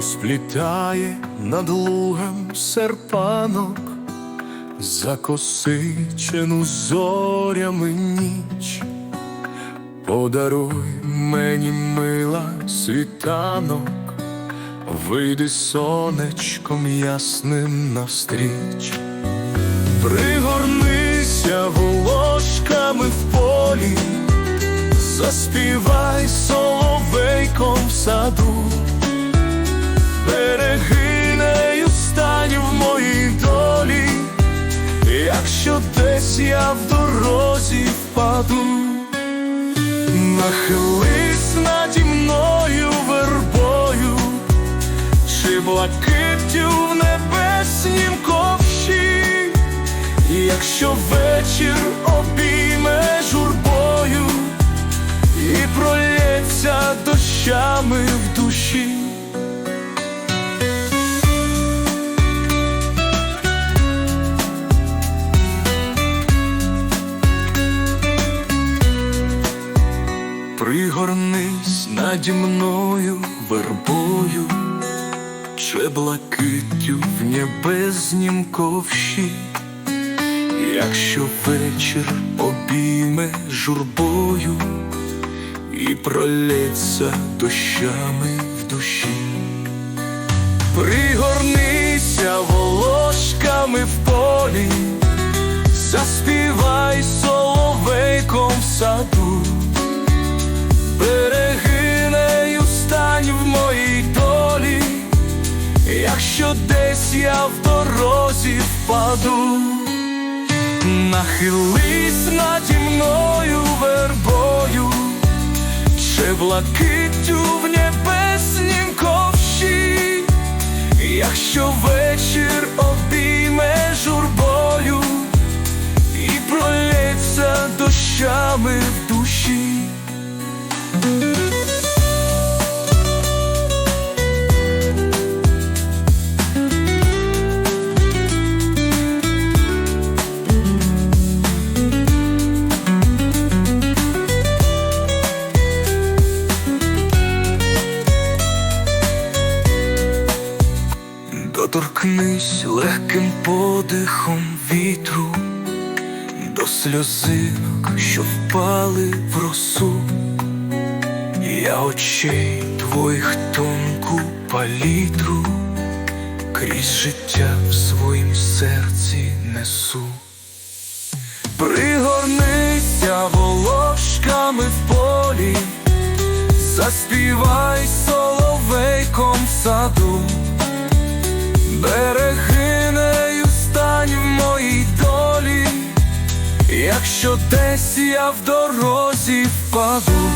розплітає над лугом серпанок, закосичену зорями ніч. Подаруй мені мила світанок, вийди сонечком ясним навстріч, пригорнися волошками в полі, заспівай соловейком в саду, якщо десь я в дорозі впаду. Нахились наді мною вербою, чи блакиттю в небеснім ковші, якщо вечір обійме журбою і пролється дощами Пригорнись наді мною вербою, чи блакиттю в небеснім ковші, якщо вечір обійме журбою і пролється дощами в душі, пригорнися волошками в полі, заспівай якщо десь я в дорозі впаду, нахились наді мною вербою, чи блакиттю в небеснім ковші, якщо вечір обійме журбою і пролється дощами в душі. Доторкнись легким подихом вітру до сльозинок, що впали в росу, я очей твоїх тонку палітру, крізь життя в своїм серці несу. Пригорнися волошками в полі, заспівай соловейком в саду. Берегинею стань в моїй долі, якщо десь я в дорозі впаду.